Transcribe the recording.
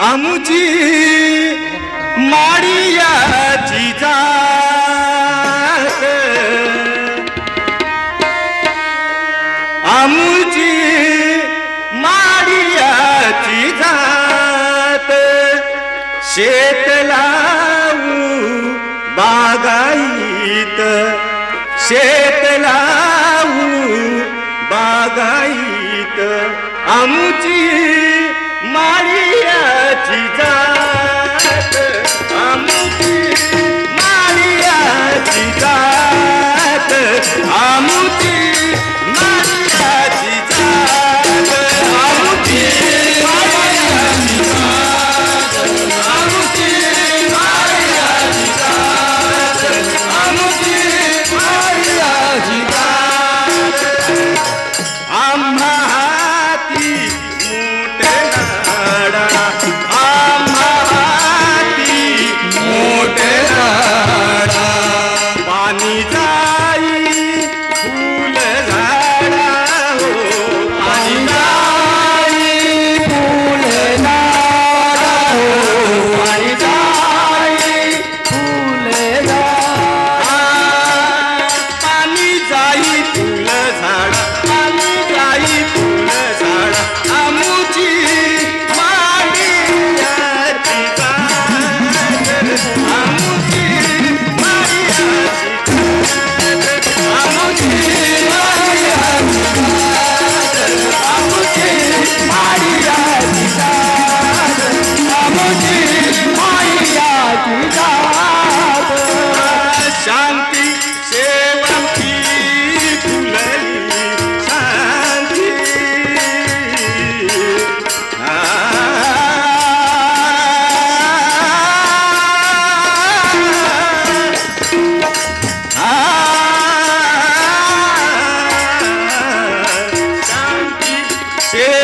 आमुची माडियाची जात. आमुची माडियाची जात. शेत लावू बागाईत. शेत लावू बागाईत. आमुची माडियाची जात Yeah.